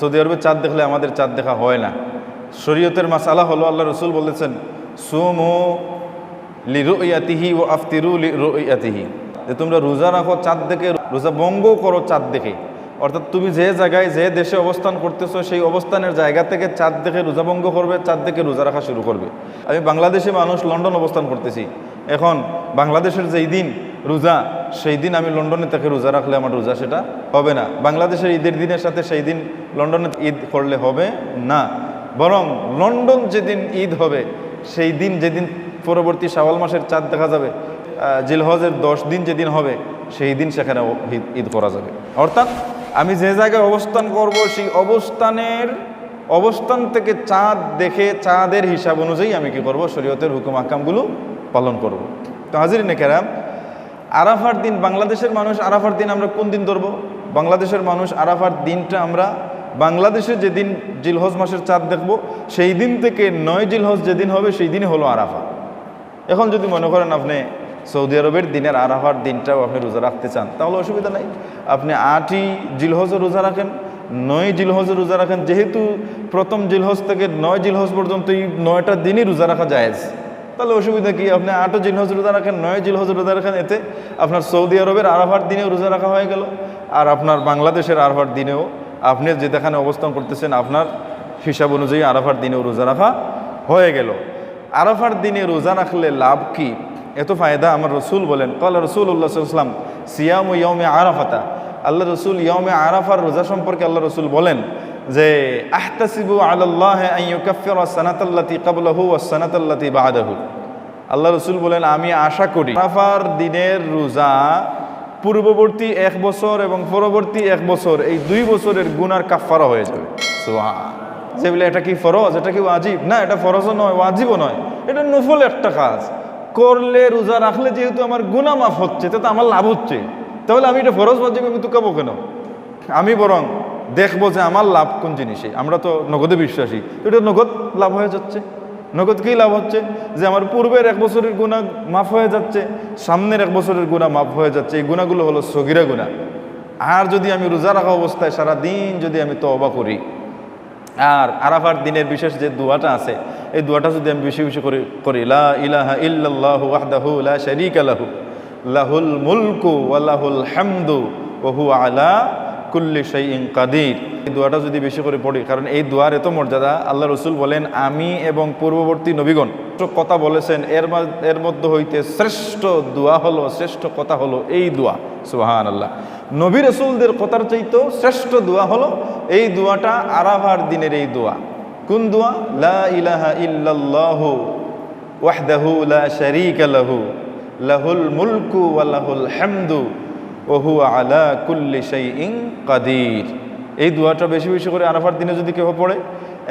Saudi আরবে চাঁদ দেখলে আমাদের চাঁদ দেখা হয় না। শরীয়তের মাসালা হলো, আল্লাহ রসুল বলেছেন, সুমো লিরু ইয়াতিহি ও আফতিরু লিরু ইয়াতিহি যে তোমরা রোজা রাখো চাঁদ দেখে, রোজা ভঙ্গ করো চাঁদ দেখে। অর্থাৎ তুমি যে জায়গায়, যে দেশে অবস্থান করতেছো, সেই অবস্থানের জায়গা থেকে চাঁদ দেখে রোজা ভঙ্গ করবে, চাঁদ দেখে রোজা রাখা শুরু করবে। আমি বাংলাদেশে মানুষ লন্ডন অবস্থান করতেছি। এখন বাংলাদেশের যেই দিন রোজা, সেই দিন আমি লন্ডনে থেকে রোজা রাখলে আমার রোজা সেটা হবে না। বাংলাদেশের ঈদের দিনের সাথে সেই দিন লন্ডনে ঈদ করলে হবে না। বরং লন্ডন যেদিন ঈদ হবে, সেই দিন যেদিন পরবর্তী শাওয়াল মাসের চাঁদ দেখা যাবে জিলহজের দশ দিন যেদিন হবে, সেই দিন সেখানে ঈদ করা যাবে। অর্থাৎ আমি যে জায়গায় অবস্থান করব, সেই অবস্থানের, অবস্থান থেকে চাঁদ দেখে, চাঁদের হিসাব অনুযায়ী আমি কি করব? শরীয়তের হুকুম আকামগুলো পালন করব। তো হাজির নেকেরাম আরাফার দিন, বাংলাদেশের মানুষ আরাফার দিন আমরা কোন দিন ধরবো? বাংলাদেশের মানুষ আরাফার দিনটা আমরা বাংলাদেশে যেদিন জিলহজ মাসের চাঁদ দেখব, সেই দিন থেকে নয় জিলহজ যেদিন হবে, সেই দিনই হলো আরাফা। এখন যদি মনে করেন আপনি সৌদি আরবের দিনের আরাফার দিনটাও আপনি রোজা রাখতে চান, তাহলে অসুবিধা নাই। আপনি আটই জিলহজও রোজা রাখেন, নয় জিলহজও রোজা রাখেন, যেহেতু প্রথম জিলহজ থেকে নয় জিলহজ পর্যন্ত এই নয়টা দিনই রোজা রাখা জায়েজ। তাহলে অসুবিধা কি? আপনি আটও জিলহজ রোজা রাখেন নয় জিল জিলহজ রোজা রাখেন এতে আপনার সৌদি আরবের আরাফার দিনেও রোজা রাখা হয়ে গেল। আর আপনার বাংলাদেশের আরাফার দিনেও আপনি যেখানে অবস্থান করতেছেন, আপনার হিসাব অনুযায়ী আরাফার দিনেও রোজা রাখা হয়ে গেল। আরাফার দিনে রোজা রাখলে লাভ কি? এত ফায়দা আমার রসুল বলেন। কল রসুল উল্লাহাম সিয়াম ইয়মে আরাফাতা। আল্লাহ রসুল ইয়মে আরাফার রোজা সম্পর্কে আল্লাহ রসুল বলেন যে আহতাসিবু আল্লাহ আইয়ুকাফির সানাতাল্লাতি ও সানাতাল্লাতি বাদাহু। আল্লাহ রসুল বলেন, আমি আশা করি আরাফার দিনের রোজা পূর্ববর্তী এক বছর এবং পরবর্তী এক বছর, এই দুই বছরের গুনার কাফারা হয়ে যাবে। যে বলে, এটা কি ফরজ? এটা কি ওয়াজিব? না, এটা ফরজও নয়, ওয়াজিবও নয়। এটা নফল একটা কাজ। করলে রোজা রাখলে যেহেতু আমার গুণা মাফ হচ্ছে, তাতে আমার লাভ হচ্ছে, তাহলে আমি এটা ফরজ, ওয়াজিব, আমি তো কাবো কেন? আমি বরং দেখব যে আমার লাভ কোন জিনিসে। আমরা তো নগদে বিশ্বাসী। এটা নগদ লাভ হয়ে যাচ্ছে। নগদ কী লাভ হচ্ছে? যে আমার পূর্বের এক বছরের গুণা মাফ হয়ে যাচ্ছে, সামনের এক বছরের গুণা মাফ হয়ে যাচ্ছে। এই গুণাগুলো হলো সগিরা গুণা। আর যদি আমি রোজা রাখা অবস্থায় সারা দিন যদি আমি তওবা করি, আর আরাফার দিনের বিশেষ যে দোয়াটা আছে, এই দোয়াটা যদি আমি বেশি বেশি করে করি, লা ইলাহা ইল্লাল্লাহু ওয়াহদাহু লা শারীকা লাহু, লাহুল মুলকু ওয়া লাহুল হামদু, ওয়া হুয়া আলা কুল্লি শাইইন কাদির। এই দোয়াটা যদি বেশি করে পড়ি, কারণ এই দোয়ার এত মর্যাদা, আল্লাহ রসুল বলেন, আমি এবং পূর্ববর্তী নবীগণ কথা বলেছেন, এর এর মধ্যে হইতে শ্রেষ্ঠ দোয়া হলো, শ্রেষ্ঠ কথা হলো এই দোয়া। সুহান আল্লাহ নবী রসুলদের কথার চাইতেও শ্রেষ্ঠ দোয়া হলো এই দোয়াটা আরাফার দিনের এই দোয়া। কোন দোয়া? লা ইলাহা ইল্লাল্লাহু ওয়াহদাহু লা শারীকা লাহু, লাহুল মুলকু ওয়া লাহুল হামদু। ওয়া হুয়া আলা কুল্লি শাইইন কাদির। এই দুয়াটা বেশি বেশি করে আরাফার দিনে যদি কেউ পড়ে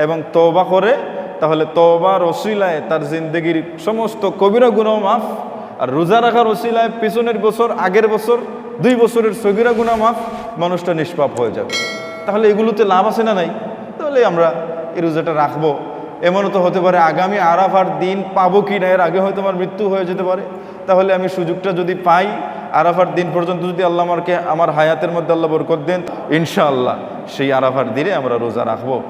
এবং তওবা করে, তাহলে তওবার রসিলায় তার জিন্দগির সমস্ত কবিরা গুনাহ মাফ আর রোজা রাখার রসিলায় পিছনের বছর, আগের বছর, দুই বছরের সগিরা গুনাহ মাফ মানুষটা নিষ্পাপ হয়ে যাবে। তাহলে এগুলোতে লাভ আছে না নাই? তাহলে আমরা এই রোজাটা রাখব। এমনও তো হতে পারে আগামী আরাফার দিন পাবো কি না? এর আগে হয়তো আমার মৃত্যু হয়ে যেতে পারে। তাহলে আমি সুযোগটা যদি পাই আরাফার দিন পর্যন্ত যদি আল্লাহ আমাকে আমার হায়াতের মধ্যে আল্লাহ বরকত দেন, ইনশাআল্লাহ সেই আরাফার দিনে আমরা রোজা রাখব।